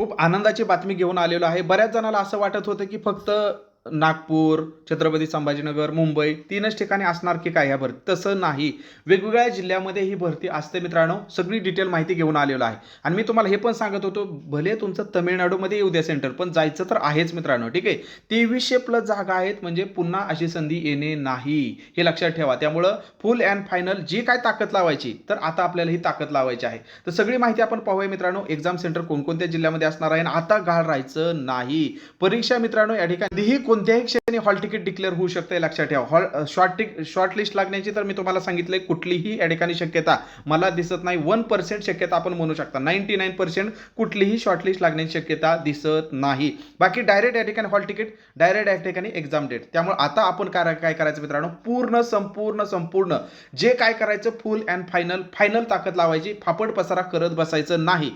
खूप आनंदाची बातमी घेऊन आलेलो आहे. बऱ्याच जणाला असं वाटत होतं की फक्त नागपूर छत्रपती संभाजीनगर मुंबई तीनच ठिकाणी असणार की काय ह्या भरती तसं नाही. वेगवेगळ्या जिल्ह्यामध्ये ही भरती असते मित्रांनो. सगळी डिटेल माहिती घेऊन आलेलो आहे. आणि मी तुम्हाला हे पण सांगत होतो भले तुमचं तमिळनाडूमध्ये येऊ द्या सेंटर पण जायचं तर आहेच मित्रांनो ठीक आहे? तेवीसशे प्लस जागा आहेत म्हणजे पुन्हा अशी संधी येणे नाही. हे लक्षात ठेवा. त्यामुळं फुल अँड फायनल जी काय ताकद लावायची तर आता आपल्याला ही ताकद लावायची आहे. तर सगळी माहिती आपण पाहूया मित्रांनो. एक्झाम सेंटर कोणकोणत्या जिल्ह्यामध्ये असणार आहे? आणि आता गाळ राहायचं नाही. परीक्षा मित्रांनो या ठिकाणी कोणत्याही क्षणी हॉल तिकीट डिक्लेअर होऊ शकते लक्षात ठेवा. Hall short tick short list लागण्याची तर मी तुम्हाला सांगितलंय कुठलीही या ठिकाणी शक्यता मला दिसत नाही. वन पर्सेंट शक्यता आपण म्हणू शकता. नाईन्टी नाईन पर्सेंट कुठलीही शॉर्ट लिस्ट लागण्याची शक्यता दिसत नाही. बाकी डायरेक्ट या ठिकाणी हॉल तिकीट डायरेक्ट या ठिकाणी एक्झाम डेट. त्यामुळे आता आपण काय काय करायचं मित्रांनो? पूर्ण संपूर्ण संपूर्ण जे काय करायचं फुल अँड फायनल फायनल ताकद लावायची फापट पसारा करत बसायचं नाही.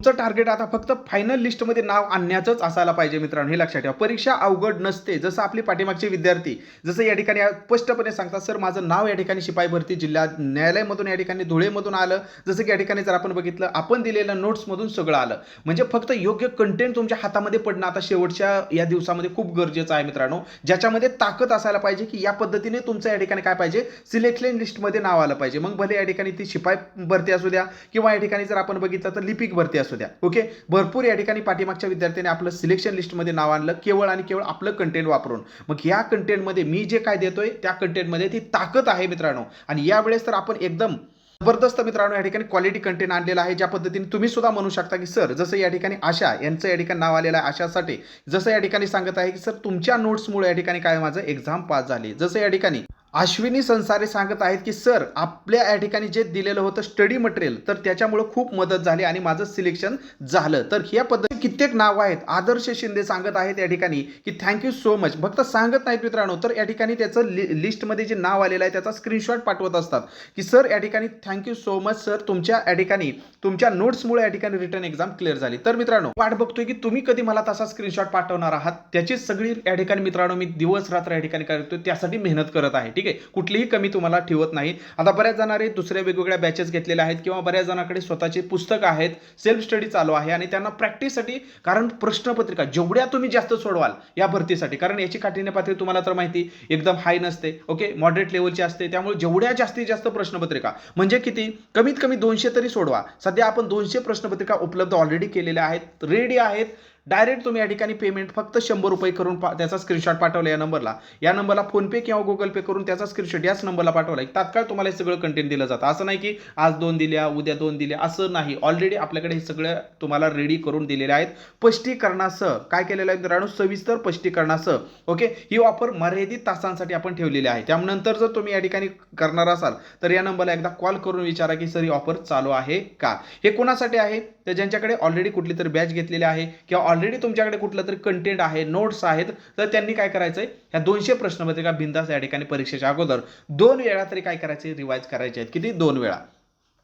तुमचं टार्गेट आता फक्त फायनल लिस्टमध्ये नाव आणण्याचंच असायला पाहिजे मित्रांनो. हे लक्षात ठेवा. परीक्षा अवघड नसते. जसं आपले पाठीमागचे विद्यार्थी जसं या ठिकाणी स्पष्टपणे सांगतात सर माझं नाव या ठिकाणी शिपाई भरती जिल्हा न्यायालयामधून या ठिकाणी धुळेमधून आलं. जसं की या ठिकाणी जर आपण बघितलं आपण दिलेल्या नोट्समधून सगळं आलं. म्हणजे फक्त योग्य कंटेंट तुमच्या हातामध्ये पडणं आता शेवटच्या या दिवसामध्ये खूप गरजेचं आहे मित्रांनो. ज्याच्यामध्ये ताकद असायला पाहिजे की या पद्धतीने तुमचं या ठिकाणी काय पाहिजे? सिलेक्शन लिस्टमध्ये नाव आलं पाहिजे. मग भले या ठिकाणी ती शिपाई भरती असू द्या किंवा या ठिकाणी जर आपण बघितलं तर लिपिक भरती असू द्या. ओके भरपूर या ठिकाणी पाठीमागच्या विद्यार्थ्यांनी आपलं सिलेक्शन लिस्टमध्ये नाव आणलं केवळ आणि केवळ आपलं कंटेंट वापरून. मग या कंटेंटमध्ये मी जे काय देतोय त्या कंटेंटमध्ये ती ताकद आहे मित्रांनो. आणि यावेळेस तर आपण एकदम जबरदस्त मित्रांनो या ठिकाणी क्वालिटी कंटेंट आणलेला आहे ज्या पद्धतीने तुम्ही सुद्धा म्हणू शकता की सर जसं या ठिकाणी आशा यांचं या ठिकाणी नाव आलेलं आहे आशासाठी जसं या ठिकाणी सांगत आहे की सर तुमच्या नोट्समुळे या ठिकाणी काय माझं एक्झाम पास झाली. जसं या ठिकाणी अश्विनी संसारे सांगत आहेत की सर आपल्या या ठिकाणी जे दिलेलं होतं स्टडी मटेरियल तर त्याच्यामुळे खूप मदत झाली आणि माझं सिलेक्शन झालं. तर ह्या पद्धती कित्येक नाव आहेत. आदर्श शिंदे सांगत आहेत या ठिकाणी की थँक्यू सो मच फक्त सांगत नाहीत मित्रांनो तर या ठिकाणी त्याचं लि लिस्टमध्ये जे नाव आलेलं आहे त्याचा स्क्रीनशॉट पाठवत असतात की सर या ठिकाणी थँक्यू सो मच सर तुमच्या या ठिकाणी तुमच्या नोट्समुळे या ठिकाणी रिटर्न एक्झाम क्लिअर झाली. तर मित्रांनो वाट बघतोय की तुम्ही कधी मला तसा स्क्रीनशॉट पाठवणार आहात? त्याची सगळी या ठिकाणी मित्रांनो मी दिवस रात्र या ठिकाणी करतोय त्यासाठी मेहनत करत आहे. ठीक आहे? कुठलीही कमी तुम्हाला ठेवत नाही. आता बऱ्याच जणांनी दुसऱ्या वेगवेगळ्या बॅचेस घेतलेल्या आहेत किंवा बऱ्याच जणांकडे स्वतःचे पुस्तक आहेत सेल्फ स्टडी चालू आहे आणि त्यांना प्रॅक्टिससाठी कारण प्रश्नपत्रिका जेवढ्या तुम्ही जास्त सोडवाल या भरतीसाठी कारण याची काठिण्य पातळी तुम्हाला तर माहिती एकदम हाय नसते ओके मॉडरेट लेवलची असते त्यामुळे जेवढ्या जास्तीत जास्त प्रश्नपत्रिका म्हणजे किती? कमीत कमी दोनशे तरी सोडवा. सध्या आपण दोनशे प्रश्नपत्रिका उपलब्ध ऑलरेडी केलेल्या आहेत रेडी आहेत डायरेक्ट तुम्ही या ठिकाणी पेमेंट फक्त शंभर रुपये करून पा त्याचा स्क्रीनशॉट पाठवला या नंबरला या नंबरला फोनपे किंवा गुगल पे करून त्याचा स्क्रीनशॉट याच नंबरला पाठवला. एक तात्काळ तुम्हाला हे सगळं कंटेंट दिलं जातं. असं नाही की आज दोन दिल्या उद्या दोन दिल्या असं नाही. ऑलरेडी आपल्याकडे हे सगळं तुम्हाला रेडी करून दिलेले आहेत. स्पष्टीकरणासह काय केलेलं आहे मित्रांनो? सविस्तर स्पष्टीकरणासह ओके ही ऑफर मर्यादित तासांसाठी आपण ठेवलेली आहे. त्यानंतर जर तुम्ही या ठिकाणी करणार असाल तर या नंबरला एकदा कॉल करून विचारा की सर ही ऑफर चालू आहे का? हे कोणासाठी आहे? तर ज्यांच्याकडे ऑलरेडी कुठली तरी बॅच घेतलेली आहे किंवा ऑलरेडी तुमच्याकडे कुठलं तरी कंटेंट आहे नोट्स आहेत तर त्यांनी काय करायचंय? ह्या दोनशे प्रश्नपत्रिका बिंदास या ठिकाणी परीक्षेच्या अगोदर दोन वेळा तरी काय करायचे? रिवाईज करायचे आहेत. किती? दोन वेळा.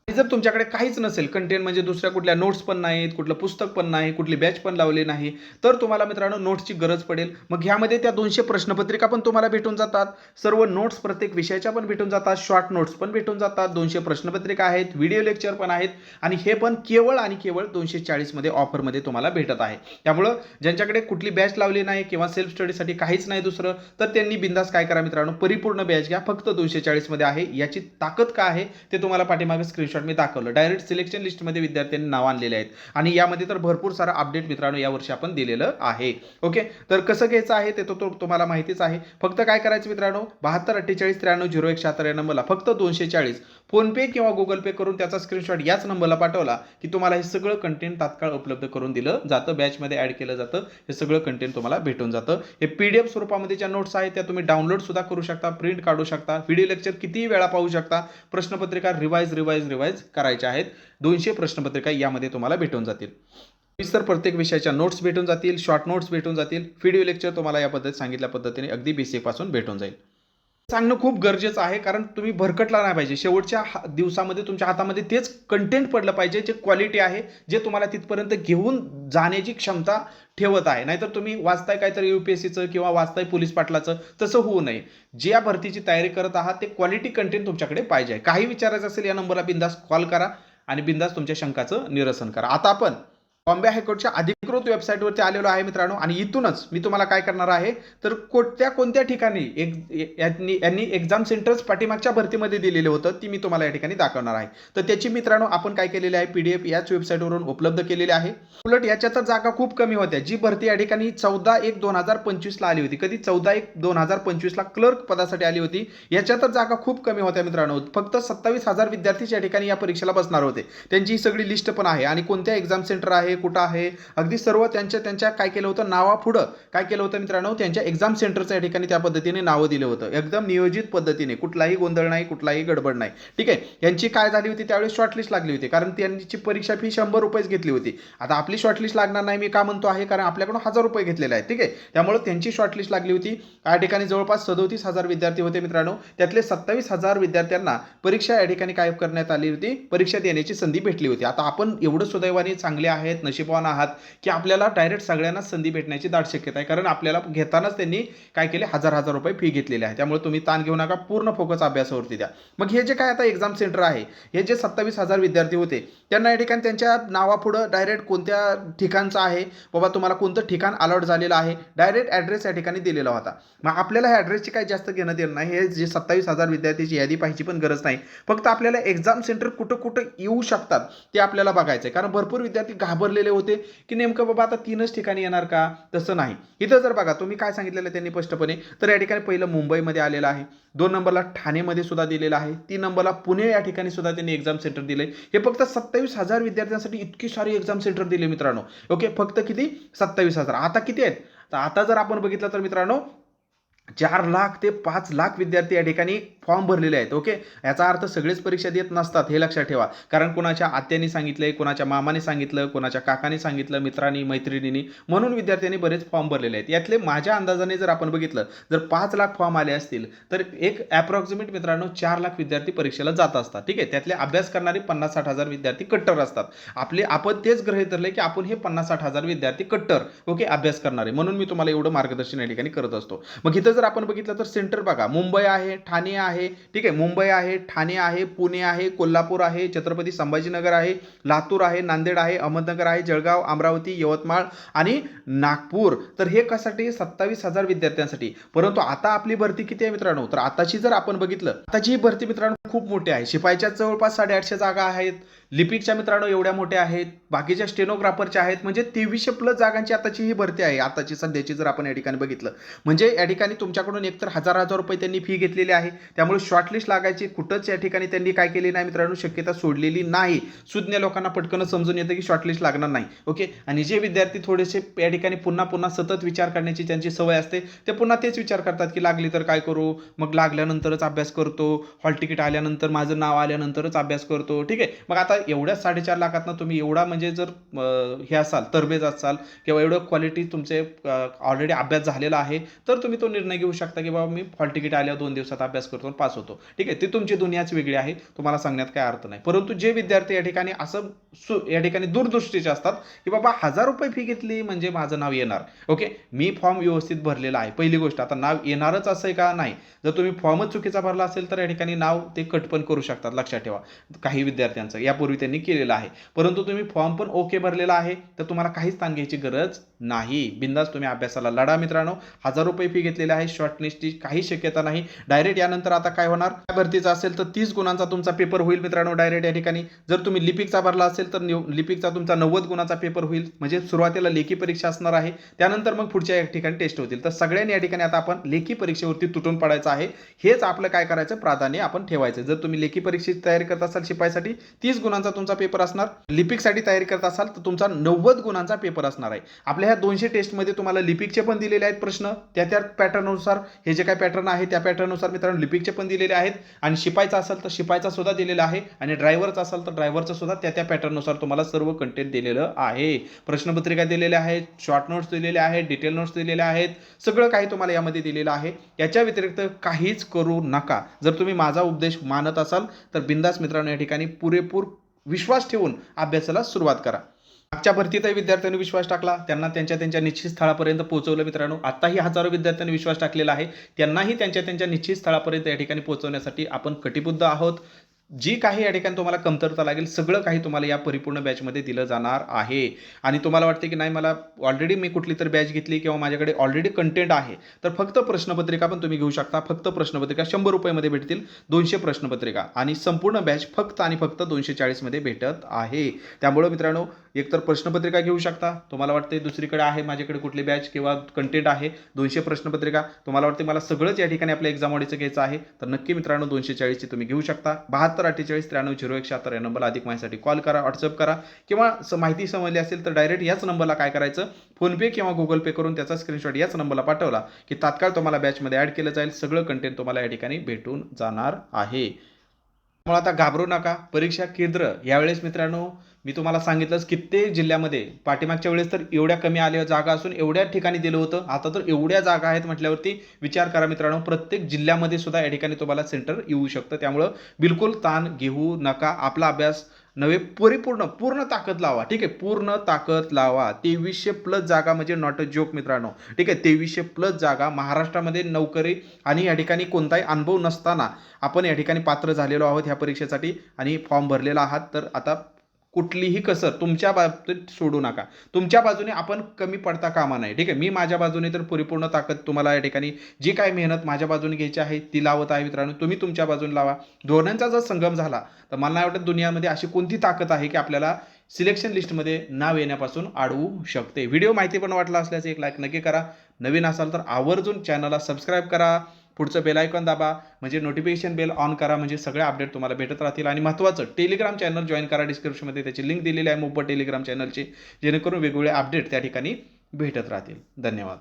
जर तुमच्याकडे काहीच नसेल कंटेंट म्हणजे दुसऱ्या कुठल्या नोट्स पण नाहीत कुठलं पुस्तक पण नाही कुठली बॅच पण लावली नाही तर तुम्हाला मित्रांनो नोट्सची गरज पडेल. मग ह्यामध्ये त्या दोनशे प्रश्नपत्रिका पण तुम्हाला भेटून जातात. सर्व नोट्स प्रत्येक विषयाच्या पण भेटून जातात शॉर्ट नोट्स पण भेटून जातात दोनशे प्रश्नपत्रिका आहेत व्हिडिओ लेक्चर पण आहेत आणि हे पण केवळ आणि केवळ दोनशे चाळीसमध्ये ऑफरमध्ये तुम्हाला भेटत आहे. त्यामुळं ज्यांच्याकडे कुठली बॅच लावली नाही किंवा सेल्फ स्टडीसाठी काहीच नाही दुसरं तर त्यांनी बिंदास काय करा मित्रांनो परिपूर्ण बॅच घ्या. फक्त दोनशे चाळीसमध्ये आहे. याची ताकद काय आहे ते तुम्हाला पाठीमागे स्क्रीनशॉट मी दाखवलं. डायरेक्ट सिलेक्शन लिस्टमध्ये विद्यार्थ्यांनी नाव आणलेले आहेत. आणि यामध्ये तर भरपूर सारा अपडेट मित्रांनो यावर्षी आपण दिलेलं आहे. ओके तर कसं घ्यायचं आहे ते तो तो तुम्हाला माहितीच आहे. फक्त काय करायचं मित्रांनो? बहात्तर अठ्ठेचाळीस त्र्याण्णव झिरो एक शहात्तर या नंबरला फक्त दोनशे चाळीस. फोनपे किंवा गुगल पे करून त्याचा स्क्रीनशॉट याच नंबरला पाठवला की तुम्हाला हे सगळं कंटेंट तात्काळ उपलब्ध करून दिलं जातं. बॅचमध्ये ॲड केलं जातं. हे सगळं कंटेंट तुम्हाला भेटून जातं. हे पी डी एफ स्वरूपामध्ये ज्या नोट्स आहेत त्या तुम्ही डाउनलोड सुद्धा करू शकता प्रिंट काढू शकता व्हिडिओ लेक्चर कितीही वेळा पाहू शकता प्रश्नपत्रिका रिवाईज रिवाईज रिवाईज करायच्या आहेत. दोनशे प्रश्नपत्रिका यामध्ये तुम्हाला भेटून जातील. सर प्रत्येक विषयाच्या नोट्स भेटून जातील शॉर्ट नोट्स भेटून जातील. व्हिडिओ लेक्चर तुम्हाला या पद्धतीत सांगितल्या पद्धतीने अगदी बेसिकपासून भेटून जाईल. सांगणं खूप गरजेचं आहे कारण तुम्ही भरकटला नाही पाहिजे. शेवटच्या दिवसामध्ये तुमच्या हातामध्ये तेच कंटेंट पडलं पाहिजे जे क्वालिटी आहे जे तुम्हाला तिथपर्यंत घेऊन जाण्याची क्षमता ठेवत आहे. नाहीतर तुम्ही वाचताय काहीतरी युपीएससीचं किंवा वाचताय पोलीस पाटलाचं तसं होऊ नये. ज्या भरतीची तयारी करत आहात ते क्वालिटी कंटेंट तुमच्याकडे पाहिजे काही विचारायचं असेल या नंबरला बिंदास कॉल करा आणि बिंदास तुमच्या शंकाचं निरसन करा. आता आपण बॉम्बे हायकोर्टच्या अधिकृत वेबसाईटवरती आलेलो आहे मित्रांनो. आणि इथूनच मी तुम्हाला काय करणार आहे तर कोणत्या कोणत्या ठिकाणी एक यांनी यांनी एक्झाम सेंटर्स पाठीमागच्या भरतीमध्ये दिलेलं होतं ती मी तुम्हाला या ठिकाणी दाखवणार आहे. तर त्याची मित्रांनो आपण काय केलेली आहे पीडीएफ याच वेबसाईटवरून उपलब्ध केलेली आहे. उलट याच्या तर जागा खूप कमी होत्या. जी भरती या ठिकाणी चौदा एक दोन हजार पंचवीसला आली होती. कधी चौदा एक दोन हजार पंचवीसला क्लर्क पदासाठी आली होती. याच्या तर जागा खूप कमी होत्या मित्रांनो. फक्त सत्तावीस हजार विद्यार्थीच या ठिकाणी या परीक्षेला बसणार होते. त्यांची ही सगळी लिस्ट पण आहे. आणि कोणत्या एक्झाम सेंटर आहे कुठं आहे? अगदी सर्व त्यांच्या त्यांच्या काय केलं होतं? नावापुढं काय केलं होतं मित्रांनो? त्यांच्या एक्झाम सेंटरच्या या ठिकाणी त्या पद्धतीने नावं दिलं होतं. एकदम नियोजित पद्धतीने. कुठलाही गोंधळ नाही कुठलाही गडबड नाही. ठीक आहे? यांची काय झाली होती? त्यावेळी शॉर्टलिस्ट लागली होती. कारण त्यांची परीक्षा फी शंभर रुपयेच घेतली होती. आता आपली शॉर्टलिस्ट लागणार नाही मी का म्हणतो आहे? कारण आपल्याकडून हजार रुपये घेतलेले आहेत. ठीक आहे? त्यामुळे त्यांची शॉर्टलिस्ट लागली होती. या ठिकाणी जवळपास सदोतीस हजार विद्यार्थी होते मित्रांनो. त्यातले सत्तावीस हजार विद्यार्थ्यांना परीक्षा या ठिकाणी काय करण्यात आली होती? परीक्षा देण्याची संधी भेटली होती. आता आपण एवढं सुदैवाने चांगले आहेत नशीबवान आहात की आपल्याला डायरेक्ट सगळ्यांना संधी भेटण्याची दाट शक्यता आहे. कारण आपल्याला घेतानाच त्यांनी काय केले? हजार हजार रुपये फी घेतलेली आहे त्यामुळे तुम्ही ताण घेऊ नका. पूर्ण फोकस अभ्यासावरती द्या. मग हे जे काय आता एक्झाम सेंटर आहे हे जे सत्तावीस हजार विद्यार्थी होते त्यांना या ठिकाणी त्यांच्या नावापुढं डायरेक्ट कोणत्या ठिकाणचं आहे? बाबा तुम्हाला कोणतं ठिकाण अलॉट झालेलं आहे? डायरेक्ट ॲड्रेस या ठिकाणी दिलेला होता. मग आपल्याला ह्या ॲड्रेसची काही जास्त घेणं देणं नाही. हे जे सत्तावीस हजार विद्यार्थ्याची यादी पाहिजे पण गरज नाही. फक्त आपल्याला एक्झाम सेंटर कुठं कुठं येऊ शकतात ते आपल्याला बघायचं आहे कारण भरपूर विद्यार्थी घाबरले ठरवलेले होते की नेमकं बाबा आता तीनच ठिकाणी येणार का? तसं नाही. इथं जर बघा तुम्ही काय सांगितलेलं त्यांनी स्पष्टपणे तर या ठिकाणी पहिलं मुंबईमध्ये आलेलं आहे. दोन नंबरला ठाणेमध्ये सुद्धा दिलेलं आहे. तीन नंबरला पुणे या ठिकाणी सुद्धा त्यांनी एक्झाम सेंटर दिले. हे फक्त सत्तावीस हजार विद्यार्थ्यांसाठी इतकी सारी एक्झाम सेंटर दिले मित्रांनो. ओके फक्त किती? सत्तावीस हजार. आता किती आहेत? तर आता जर आपण बघितलं तर मित्रांनो चार लाख ते पाच लाख विद्यार्थी या ठिकाणी फॉर्म भरलेले आहेत ओके याचा अर्थ सगळेच परीक्षा देत नसतात हे लक्षात ठेवा. कारण कोणाच्या आत्याने सांगितलंय कोणाच्या मामाने सांगितलं कोणाच्या काकाने सांगितलं मित्रांनी मैत्रिणींनी म्हणून विद्यार्थ्यांनी बरेच फॉर्म भरलेले आहेत. यातले माझ्या अंदाजाने जर आपण बघितलं जर पाच लाख फॉर्म आले असतील तर एक ॲप्रॉक्सिमेट मित्रांनो चार लाख विद्यार्थी परीक्षेला जात असतात ठीक आहे? त्यातले अभ्यास करणारे पन्नास साठ हजार विद्यार्थी कट्टर असतात. आपले आपण तेच ग्रहित धरले की आपण हे पन्नास साठ हजार विद्यार्थी कट्टर ओके अभ्यास करणारे. म्हणून मी तुम्हाला एवढं मार्गदर्शन या ठिकाणी करत असतो. मग इथं जर आपण बघितलं तर सेंटर बघा. मुंबई आहे ठाणे आहे. ठीक आहे मुंबई आहे ठाणे आहे पुणे आहे कोल्हापूर आहे छत्रपती संभाजीनगर आहे लातूर आहे नांदेड आहे अहमदनगर आहे जळगाव अमरावती यवतमाळ आणि नागपूर. तर हे कशासाठी? सत्तावीस हजार विद्यार्थ्यांसाठी. परंतु आता आपली भरती किती आहे मित्रांनो? तर आताची जर आपण बघितलं आताची ही भरती मित्रांनो खूप मोठी आहे. शिपाईच्या जवळपास साडेआठशे जागा आहेत. लिपिकच्या मित्रांनो एवढ्या मोठ्या आहेत. बाकीच्या स्टेनोग्राफरच्या आहेत. म्हणजे तेवीसशे प्लस जागांची आताची ही भरती आहे. आताची सध्याची जर आपण या ठिकाणी बघितलं. म्हणजे या ठिकाणी तुमच्याकडून एकतर हजार हजार रुपये त्यांनी फी घेतलेली आहे. त्यामुळे शॉर्टलिस्ट लागायची कुठंच या ठिकाणी त्यांनी काय केले नाही मित्रांनो शक्यता सोडलेली नाही. सुज्ञ लोकांना पटकन समजून येतं की शॉर्टलिस्ट लागणार नाही. ओके आणि जे विद्यार्थी थोडेसे या ठिकाणी पुन्हा पुन्हा सतत विचार करण्याची त्यांची सवय असते ते पुन्हा तेच विचार करतात की लागली तर काय करू? मग लागल्यानंतरच अभ्यास करतो. हॉल तिकीट आल्यानंतर माझं नाव आल्यानंतरच अभ्यास करतो. ठीक आहे? मग आता एवढ्या साडेचार लाखातनं तुम्ही एवढा म्हणजे जर हे असाल तरबेज असाल किंवा एवढं क्वालिटी तुमचे ऑलरेडी अभ्यास झालेला आहे तर तुम्ही तो निर्णय घेऊ शकता की बाबा मी हॉल तिकीट आल्यावर दोन दिवसात अभ्यास करतो पास होतो. ठीक आहे ती तुमची दुनियाच वेगळी आहे तुम्हाला सांगण्यात काय अर्थ नाही. परंतु जे विद्यार्थी या ठिकाणी असं सु या ठिकाणी दूरदृष्टीचे असतात की बाबा हजार रुपये फी घेतली म्हणजे माझं नाव येणार. ओके मी फॉर्म व्यवस्थित भरलेला आहे. पहिली गोष्ट आता नाव येणारच असं आहे का नाही? जर तुम्ही फॉर्मच चुकीचा भरला असेल तर या ठिकाणी नाव ते कट पण करू शकतात लक्षात ठेवा. काही विद्यार्थ्यांचं यापूर्वी त्यांनी केलेलं आहे. परंतु तुम्ही फॉर्म पण ओके भरलेला आहे तर तुम्हाला काहीच ताण घ्यायची गरज नाही. बिंदास तुम्ही अभ्यासाला लढा मित्रांनो. हजार रुपये फी घेतलेले आहे. शॉर्टलिस्टची काही शक्यता नाही. डायरेक्ट यानंतर आता काय होणार? काय भरतीचा असेल तर तीस गुणांचा तुमचा पेपर होईल मित्रांनो डायरेक्ट या ठिकाणी. जर तुम्ही लिपिकचा भरला असेल तर लिपिकचा तुमचा नव्वद गुणाचा पेपर होईल. म्हणजे सुरुवातीला लेखी परीक्षा असणार आहे. त्यानंतर मग पुढच्या या ठिकाणी टेस्ट होतील. तर सगळ्यांनी या ठिकाणी आता आपण लेखी परीक्षेवरती तुटून पडायचं आहे. हेच आपलं काय करायचं? प्राधान्य आपण ठेवायचं जर तुम्ही लेखी परीक्षेची तयारी करत असाल शिपाईसाठी तीस गुणांचा तुमचा पेपर असणार. लिपिकसाठी तयारी करत असाल तर तुमचा नव्वद गुणांचा पेपर असणार आहे. आपल्या ह्या दोनशे टेस्टमध्ये तुम्हाला लिपिकचे पण दिलेले आहेत प्रश्न. त्या त्या पॅटर्ननुसार हे जे काय पॅटर्न आहे त्या पॅटर्ननुसार मित्रांनो लिपिकचे पण दिलेले आहेत. आणि शिपायचा असेल तर शिपायचा सुद्धा दिलेला आहे. आणि ड्रायव्हरचा असेल तर ड्रायव्हरचा सुद्धा त्या त्या पॅटर्ननुसार तुम्हाला सर्व कंटेंट दिलेलं आहे. प्रश्नपत्रिका दिलेल्या आहेत शॉर्ट नोट्स दिलेल्या आहेत डिटेल नोट्स दिलेल्या आहेत. सगळं काही तुम्हाला यामध्ये दिलेलं आहे. याच्या व्यतिरिक्त काहीच करू नका. जर तुम्ही माझा उपदेश मानत असाल तर बिंदास मित्रांनो या ठिकाणी पुरेपूर विश्वास ठेवून अभ्यासाला सुरुवात करा. मागच्या भरतीतही विद्यार्थ्यांनी विश्वास टाकला. त्यांना त्यांच्या त्यांच्या निश्चित स्थळापर्यंत पोहोचवलं मित्रांनो. आताही हजारो विद्यार्थ्यांनी विश्वास टाकलेला आहे. त्यांनाही त्यांच्या त्यांच्या निश्चित स्थळापर्यंत या ठिकाणी पोहोचवण्यासाठी आपण कटिबद्ध आहोत. जी काही या ठिकाणी तुम्हाला कमतरता लागेल सगळं काही तुम्हाला या परिपूर्ण बॅचमध्ये दिलं जाणार आहे. आणि तुम्हाला वाटते की नाही मला ऑलरेडी मी कुठली तर बॅच घेतली किंवा माझ्याकडे ऑलरेडी कंटेंट आहे तर फक्त प्रश्नपत्रिका पण तुम्ही घेऊ शकता. फक्त प्रश्नपत्रिका शंभर रुपयामध्ये भेटतील दोनशे प्रश्नपत्रिका. आणि संपूर्ण बॅच फक्त आणि फक्त दोनशे चाळीसमध्ये भेटत आहे. त्यामुळं मित्रांनो एकतर प्रश्नपत्रिका घेऊ शकता. तुम्हाला वाटते दुसरीकडे आहे माझ्याकडे कुठली बॅच किंवा कंटेंट आहे दोनशे प्रश्नपत्रिका. तुम्हाला वाटते मला सगळंच या ठिकाणी आपल्या एक्झाम ऑडीचं घ्यायचं आहे तर नक्की मित्रांनो दोनशे चाळीसची तुम्ही घेऊ शकता. बहात्तर अठ्ठेचाळीस त्र्याण्णव झिरो एक शहात्तर या नंबरला अधिक माहितीसाठी कॉल करा व्हॉट्सअप करा. किंवा माहिती समजली असेल तर डायरेक्ट याच नंबरला काय करायचं? फोनपे किंवा गुगल पे करून त्याचा स्क्रीनशॉट याच नंबरला पाठवला की तात्काळ तुम्हाला बॅचमध्ये ॲड केलं जाईल. सगळं कंटेंट तुम्हाला या ठिकाणी भेटून जाणार आहे. त्यामुळे आता घाबरू नका. परीक्षा केंद्र यावेळेस मित्रांनो मी तुम्हाला सांगितलंच कित्येक जिल्ह्यामध्ये पाठीमागच्या वेळेस तर एवढ्या कमी आल्या जागा असून एवढ्या ठिकाणी दिलं होतं. आता तर एवढ्या जागा आहेत म्हटल्यावरती विचार करा मित्रांनो प्रत्येक जिल्ह्यामध्ये सुद्धा या ठिकाणी तुम्हाला सेंटर येऊ शकतं. त्यामुळं बिलकुल ताण घेऊ नका. आपला अभ्यास नव्हे परिपूर्ण पूर्ण ताकद लावा. ठीक आहे? पूर्ण ताकद लावा. तेवीसशे प्लस जागा म्हणजे नॉट अ जोक मित्रांनो. ठीक आहे? तेवीसशे प्लस जागा. महाराष्ट्रामध्ये नोकरी आणि या ठिकाणी कोणताही अनुभव नसताना आपण या ठिकाणी पात्र झालेलो आहोत ह्या परीक्षेसाठी आणि फॉर्म भरलेला आहात. तर आता कुठलीही कसर तुमच्या बाबतीत सोडू नका. तुमच्या बाजूने आपण कमी पडता कामा नाही ठीक आहे? मी माझ्या बाजूने तर परिपूर्ण ताकद तुम्हाला या ठिकाणी जी काय मेहनत माझ्या बाजूने घ्यायची आहे ती लावत आहे मित्रांनो. तुम्ही तुमच्या बाजूने लावा. धोरणांचा जर संगम झाला तर मला नाही वाटत दुनियामध्ये अशी कोणती ताकद आहे की आपल्याला सिलेक्शन लिस्टमध्ये नाव येण्यापासून अडवू शकते. व्हिडिओ माहिती पण वाटला असल्याचं एक लाईक नक्की करा. नवीन असाल तर आवर्जून चॅनलला सबस्क्राईब करा. पुढचं बेल आयकॉन दाबा म्हणजे नोटिफिकेशन बेल ऑन करा म्हणजे सगळे अपडेट तुम्हाला भेटत राहतील. आणि महत्त्वाचं टेलिग्राम चॅनल जॉईन करा डिस्क्रिप्शनमध्ये त्याची लिंक दिलेली आहे मोफत टेलिग्राम चॅनलची जेणेकरून वेगवेगळे अपडेट त्या ठिकाणी भेटत राहतील. धन्यवाद.